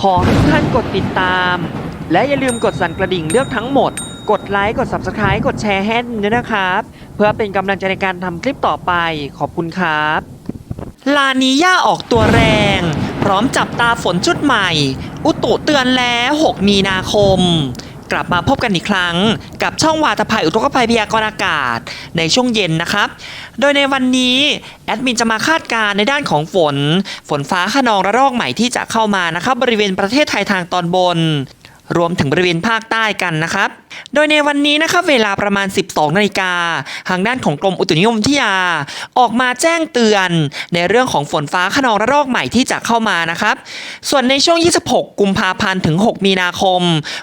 ขอให้ทุกท่านกดติดตาม และอย่าลืมกดสั่นกระดิ่งเลือกทั้งหมด กดไลค์กด Subscribe กดแชร์ให้ด้วยนะครับ เพื่อเป็นกำลังใจในการทำคลิปต่อไปขอบคุณครับลานีย่าออกตัวแรง พร้อมจับตาฝนชุดใหม่ อุตุเตือนแล้ว 6 มีนาคม กลับมาพบกันอีกครั้ง กับช่องวาตภัยอุทกภัยพยากรณ์อากาศในช่วงเย็นนะครับ โดยในวันนี้แอดมินจะมาคาดการณ์ในด้านของฝน ฝนฟ้าขนองระลอกใหม่ที่จะเข้ามานะครับบริเวณประเทศไทยทางตอนบน รวมถึงบริเวณภาคใต้กันนะครับ โดยในวันนี้นะครับเวลาประมาณ 12นาฬิกาทางด้านของกรมอุตุนิยมวิทยา ออกมาแจ้งเตือนในเรื่องของฝนฟ้าขนองระลอกใหม่ที่จะเข้ามานะครับ ส่วนในช่วง 26 กุมภาพันธ์ถึง 6 มีนาคม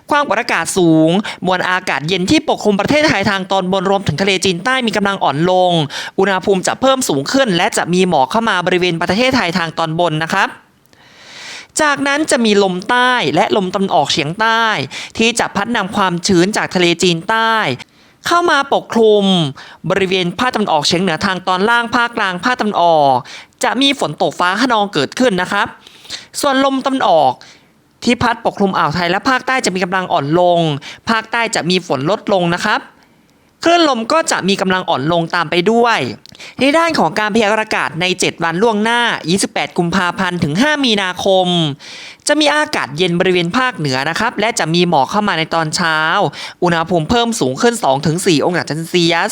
ความกดอากาศสูง มวลอากาศเย็นที่ปกคลุมประเทศไทยทางตอนบนรวมถึงทะเลจีนใต้มีกำลังอ่อนลง อุณหภูมิจะเพิ่มสูงขึ้น และจะมีหมอกเข้ามาบริเวณประเทศไทยทางตอนบนนะครับ จากนั้นจะมีลมใต้และลมตะวันออกเฉียงใต้ ที่จะพัดนำความชื้นจากทะเลจีนใต้ เข้ามาปกคลุม บริเวณภาคตะวันออกเฉียงเหนือทางตอนล่างภาคกลางภาคตะวันออก จะมีฝนตกฟ้าขนองเกิดขึ้นนะครับ ส่วนลมตะวันออกที่พัดปกคลุมอ่าวไทยและภาคใต้จะมีกำลังอ่อนลง ภาคใต้จะมีฝนลดลงนะครับ คลื่นลมก็จะมีกำลังอ่อนลงตามไปด้วย ในด้านของการพยากรณ์อากาศใน 7 วันล่วงหน้า 28 กุมภาพันธ์ถึง 5 มีนาคม จะมีอากาศเย็นบริเวณภาคเหนือนะครับ และจะมีหมอกเข้ามาในตอนเช้า อุณหภูมิเพิ่มสูงขึ้น 2-4 องศาเซลเซียส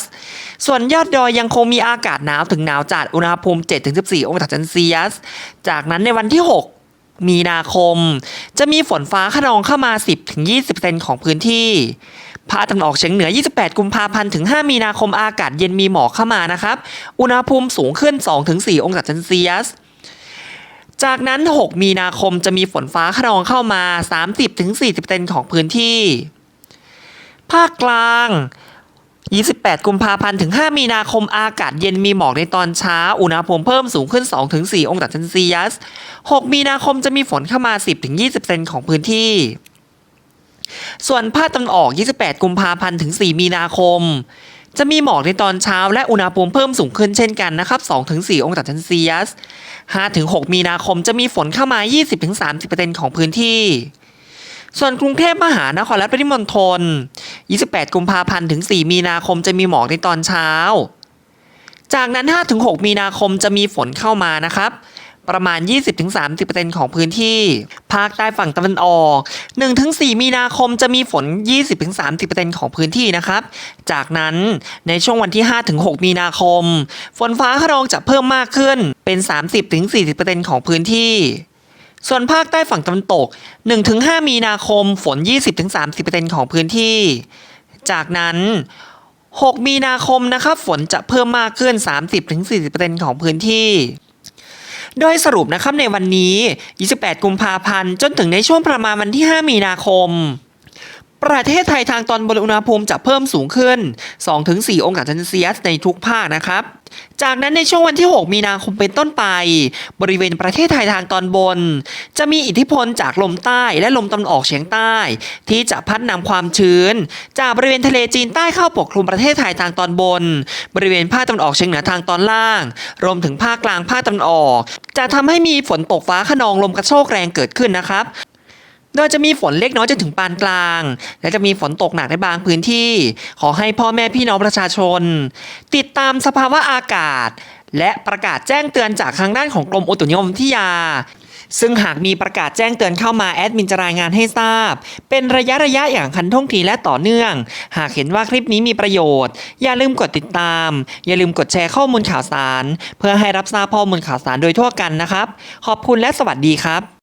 ส่วนยอดดอยยังคงมีอากาศหนาวถึงหนาวจัด อุณหภูมิ 7-14 องศาเซลเซียส จากนั้นในวันที่ 6มีนาคม จะมีฝนฟ้าขนองเข้ามา 10-20เซนของพื้นที่ ภาคตะวันออกเฉียงเหนือ 28 กุมภาพันธ์ ถึง 5 มีนาคม อากาศเย็นมีหมอกเข้ามานะครับ อุณหภูมิสูงขึ้น 2-4 องศาเซลเซียส จากนั้น 6 มีนาคมจะมีฝนฟ้าขนองเข้ามา 30-40เซนของพื้นที่ ภาคกลาง 28 กุมภาพันธ์ ถึง 5 มีนาคม อากาศเย็นมีหมอกในตอนเช้า อุณหภูมิเพิ่มสูงขึ้น 2-4 องศาเซลเซียส 6 มีนาคมจะมีฝนเข้ามา 10-20เซนของพื้นที่ ส่วนภาคตะวันออก 28 กุมภาพันธ์ถึง 4 มีนาคม จะมีหมอกในตอนเช้าและอุณหภูมิเพิ่มสูงขึ้นเช่นกันนะครับ 2-4 องศาเซลเซียส 5-6 มีนาคมจะมีฝนเข้ามา 20-30%ของพื้นที่ ส่วนกรุงเทพมหานครและปริมณฑล 28 กุมภาพันธ์ถึง 4 มีนาคมจะมีหมอกในตอนเช้า จากนั้น 5-6 มีนาคมจะมีฝนเข้ามานะครับ ประมาณ 20-30%ของพื้นที่ ภาคใต้ฝั่งตะวันออก 1-4 มีนาคมจะมีฝน 20-30%ของพื้นที่นะครับ จากนั้นในช่วงวันที่ 5-6 มีนาคม ฝนฟ้าขนองจะเพิ่มมากขึ้นเป็น 30-40%ของพื้นที่ ส่วนภาคใต้ฝั่งตะวันตก 1-5 มีนาคมฝน 20-30%ของพื้นที่ จากนั้น 6 มีนาคมนะครับฝนจะเพิ่มมากขึ้น 30-40%ของพื้นที่ โดยสรุปนะครับในวันนี้ 28 กุมภาพันธ์ จนถึงในช่วงประมาณวันที่ 5 มีนาคม ประเทศไทยทางตอนบนอุณหภูมิจะเพิ่มสูงขึ้น 2-4 องศาเซลเซียสในทุกภาคนะครับ จากนั้นในช่วงวันที่ 6 มีนาคมเป็นต้นไป บริเวณประเทศไทยทางตอนบน จะมีอิทธิพลจากลมใต้และลมตะวันออกเฉียงใต้ ที่จะพัดนำความชื้น จากบริเวณทะเลจีนใต้เข้าปกคลุมประเทศไทยทางตอนบน บริเวณภาคตะวันออกเฉียงเหนือทางตอนล่าง รวมถึงภาคกลางภาคตะวันออก จะทำให้มีฝนตกฟ้าขนองลมกระโชกแรงเกิดขึ้นนะครับ โดยจะมีฝนเล็กน้อยจนถึงปานกลาง และจะมีฝนตกหนักในบางพื้นที่ ขอให้พ่อแม่พี่น้องประชาชน ติดตามสภาวะอากาศ และประกาศแจ้งเตือนจากทางด้านของกรมอุตุนิยมวิทยา ซึ่งหากมีประกาศแจ้งเตือนเข้ามาแอดมินจะรายงานให้ทราบ เป็นระยะระยะอย่างคันท่องทีและต่อเนื่อง หากเห็นว่าคลิปนี้มีประโยชน์ อย่าลืมกดติดตาม อย่าลืมกดแชร์ข้อมูลข่าวสาร เพื่อให้รับทราบข้อมูลข่าวสารโดยทั่วกันนะครับ ขอบคุณและสวัสดีครับ